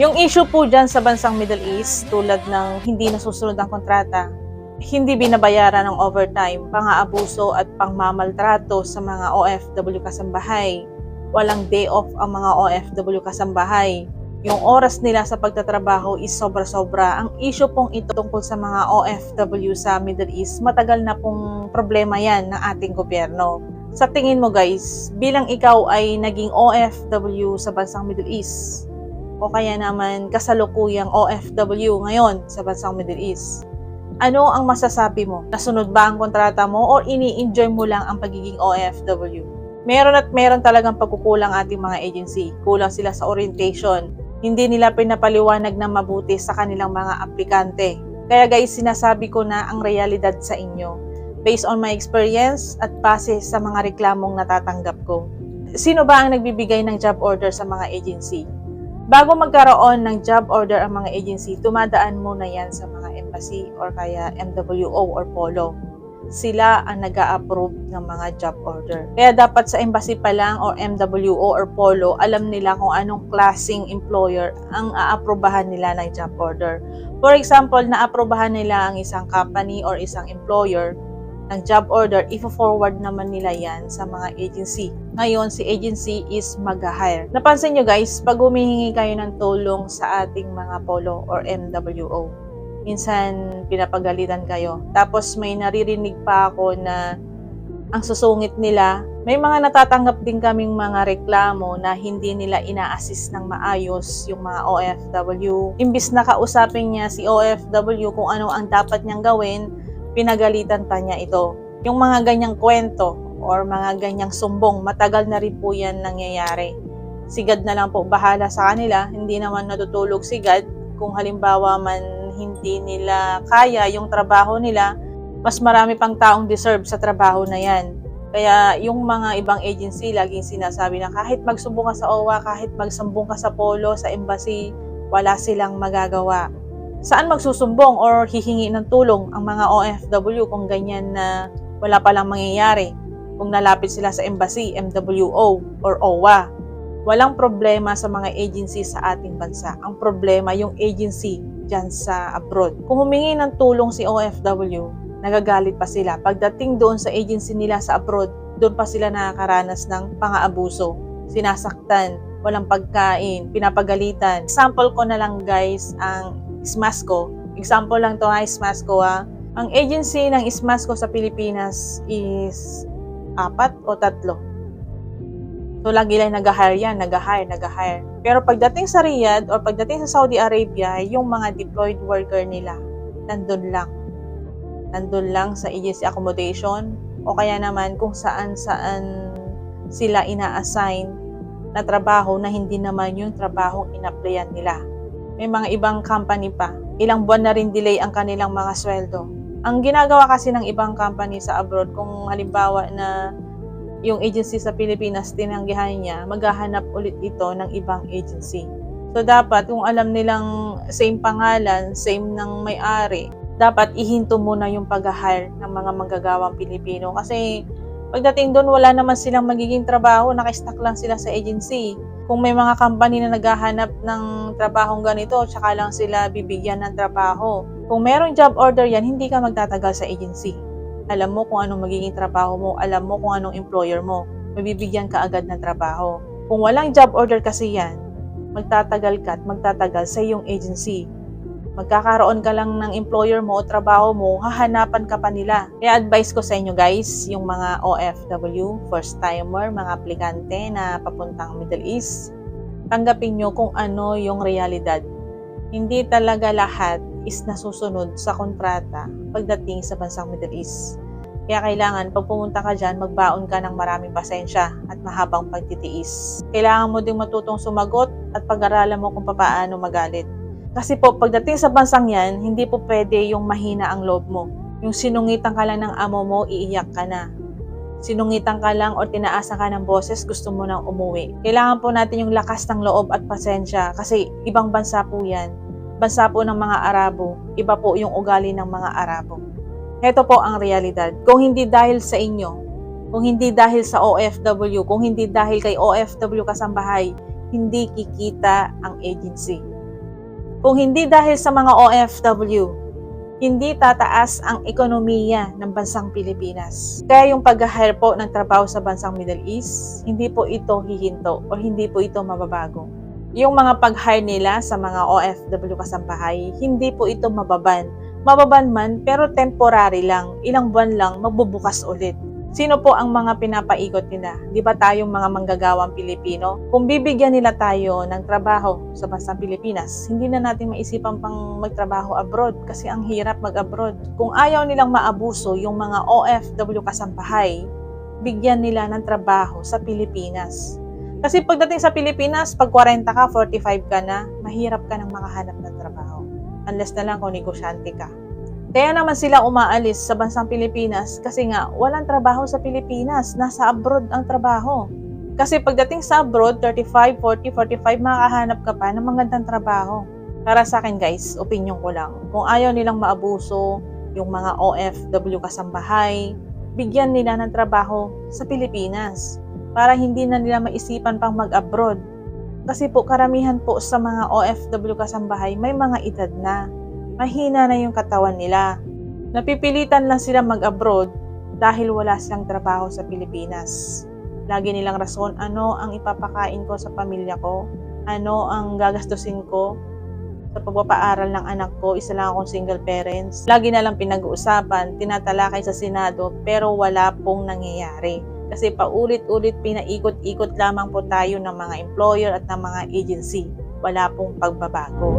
Yung issue po dyan sa bansang Middle East, tulad ng hindi nasusunod ang kontrata, hindi binabayaran ng overtime, pang-aabuso at pangmamaltrato sa mga OFW kasambahay. Walang day off ang mga OFW kasambahay. Yung oras nila sa pagtatrabaho is sobra-sobra. Ang issue pong ito tungkol sa mga OFW sa Middle East, matagal na pong problema yan ng ating gobyerno. Sa tingin mo guys, bilang ikaw ay naging OFW sa bansang Middle East, o kaya naman kasalukuyang OFW ngayon sa bansang Middle East, ano ang masasabi mo? Nasunod ba ang kontrata mo o ini-enjoy mo lang ang pagiging OFW? Meron at meron talagang pagkukulang ating mga agency. Kulang sila sa orientation. Hindi nila pinapaliwanag na mabuti sa kanilang mga aplikante. Kaya guys, sinasabi ko na ang realidad sa inyo. Based on my experience at base sa mga reklamong natatanggap ko. Sino ba ang nagbibigay ng job order sa mga agency? Bago magkaroon ng job order ang mga agency, tumadaan muna yan sa mga embassy or kaya MWO or POLO. Sila ang nag approve ng mga job order. Kaya dapat sa embassy pa lang or MWO or POLO, alam nila kung anong klaseng employer ang aaprobahan nila ng job order. For example, naaprobahan nila ang isang company or isang employer ng job order, ifo-forward naman nila yan sa mga agency. Ngayon, si agency is mag-hire. Napansin nyo guys, pag humihingi kayo ng tulong sa ating mga polo or MWO, minsan pinapagalitan kayo. Tapos may naririnig pa ako na ang susungit nila, may mga natatanggap din kaming mga reklamo na hindi nila ina-assist ng maayos yung mga OFW. Imbis na kausapin niya si OFW kung ano ang dapat niyang gawin, pinagalitan pa niya ito. Yung mga ganyang kwento or mga ganyang sumbong, matagal na rin po yan nangyayari. Sigad na lang po bahala sa kanila, hindi naman natutulog sigad. Kung halimbawa man hindi nila kaya yung trabaho nila, mas marami pang taong deserve sa trabaho na yan. Kaya yung mga ibang agency laging sinasabi na kahit magsumbong ka sa OWA, kahit magsumbong ka sa polo, sa embassy, wala silang magagawa saan magsusumbong or hihingi ng tulong ang mga OFW kung ganyan na wala palang mangyayari kung nalapit sila sa embassy, MWO, or OWA. Walang problema sa mga agency sa ating bansa. Ang problema yung agency dyan sa abroad. Kung humingi ng tulong si OFW, nagagalit pa sila. Pagdating doon sa agency nila sa abroad, doon pa sila nakakaranas ng pang-aabuso. Sinasaktan, walang pagkain, pinapagalitan. Example ko na lang guys ang Smasco. Example lang to ha, Smasco ha. Ang agency ng Smasco sa Pilipinas is apat o tatlo. So, lagi lang nag-hire yan, nag-hire, nag-hire. Pero pagdating sa Riyadh or pagdating sa Saudi Arabia, yung mga deployed worker nila, nandun lang. Nandun lang sa agency accommodation o kaya naman kung saan-saan sila ina-assign na trabaho na hindi naman yung trabahong in-applyan nila may mga ibang company pa. Ilang buwan na rin delay ang kanilang mga sweldo. Ang ginagawa kasi ng ibang company sa abroad, kung halimbawa na yung agency sa Pilipinas tinanggihan niya, maghahanap ulit ito ng ibang agency. So dapat kung alam nilang same pangalan, same ng may-ari, dapat ihinto muna yung pag-hire ng mga manggagawang Pilipino kasi pagdating doon wala naman silang magiging trabaho, naka-stack lang sila sa agency kung may mga company na naghahanap ng trabahong ganito, tsaka lang sila bibigyan ng trabaho. Kung merong job order yan, hindi ka magtatagal sa agency. Alam mo kung anong magiging trabaho mo, alam mo kung anong employer mo. Mabibigyan ka agad ng trabaho. Kung walang job order kasi yan, magtatagal ka at magtatagal sa iyong agency magkakaroon ka lang ng employer mo o trabaho mo, hahanapan ka pa nila. Kaya advice ko sa inyo guys, yung mga OFW, first timer, mga aplikante na papuntang Middle East, tanggapin nyo kung ano yung realidad. Hindi talaga lahat is nasusunod sa kontrata pagdating sa bansang Middle East. Kaya kailangan, pag pumunta ka dyan, magbaon ka ng maraming pasensya at mahabang pagtitiis. Kailangan mo ding matutong sumagot at pag-aralan mo kung paano magalit. Kasi po, pagdating sa bansang yan, hindi po pwede yung mahina ang loob mo. Yung sinungitan ka lang ng amo mo, iiyak ka na. Sinungitan ka lang o tinaasa ka ng boses, gusto mo nang umuwi. Kailangan po natin yung lakas ng loob at pasensya kasi ibang bansa po yan. Bansa po ng mga Arabo, iba po yung ugali ng mga Arabo. Ito po ang realidad. Kung hindi dahil sa inyo, kung hindi dahil sa OFW, kung hindi dahil kay OFW kasambahay, hindi kikita ang agency Kung hindi dahil sa mga OFW, hindi tataas ang ekonomiya ng bansang Pilipinas. Kaya yung pag-hire po ng trabaho sa bansang Middle East, hindi po ito hihinto o hindi po ito mababago. Yung mga pag-hire nila sa mga OFW kasambahay, hindi po ito mababan. Mababan man pero temporary lang, ilang buwan lang magbubukas ulit. Sino po ang mga pinapaikot nila? Di ba tayong mga manggagawang Pilipino? Kung bibigyan nila tayo ng trabaho sa bansang Pilipinas, hindi na natin maisipan pang magtrabaho abroad kasi ang hirap mag-abroad. Kung ayaw nilang maabuso yung mga OFW kasambahay, bigyan nila ng trabaho sa Pilipinas. Kasi pagdating sa Pilipinas, pag 40 ka, 45 ka na, mahirap ka nang makahanap ng trabaho. Unless na lang kung negosyante ka. Kaya naman sila umaalis sa bansang Pilipinas kasi nga walang trabaho sa Pilipinas, nasa abroad ang trabaho. Kasi pagdating sa abroad, 35, 40, 45, makakahanap ka pa ng magandang trabaho. Para sa akin guys, opinion ko lang. Kung ayaw nilang maabuso yung mga OFW kasambahay, bigyan nila ng trabaho sa Pilipinas para hindi na nila maisipan pang mag-abroad. Kasi po karamihan po sa mga OFW kasambahay may mga edad na mahina na yung katawan nila. Napipilitan lang sila mag-abroad dahil wala silang trabaho sa Pilipinas. Lagi nilang rason, ano ang ipapakain ko sa pamilya ko? Ano ang gagastusin ko sa pagpapaaral ng anak ko? Isa lang akong single parents. Lagi na lang pinag-uusapan, tinatalakay sa Senado, pero wala pong nangyayari. Kasi paulit-ulit pinaikot-ikot lamang po tayo ng mga employer at ng mga agency. Wala pong pagbabago.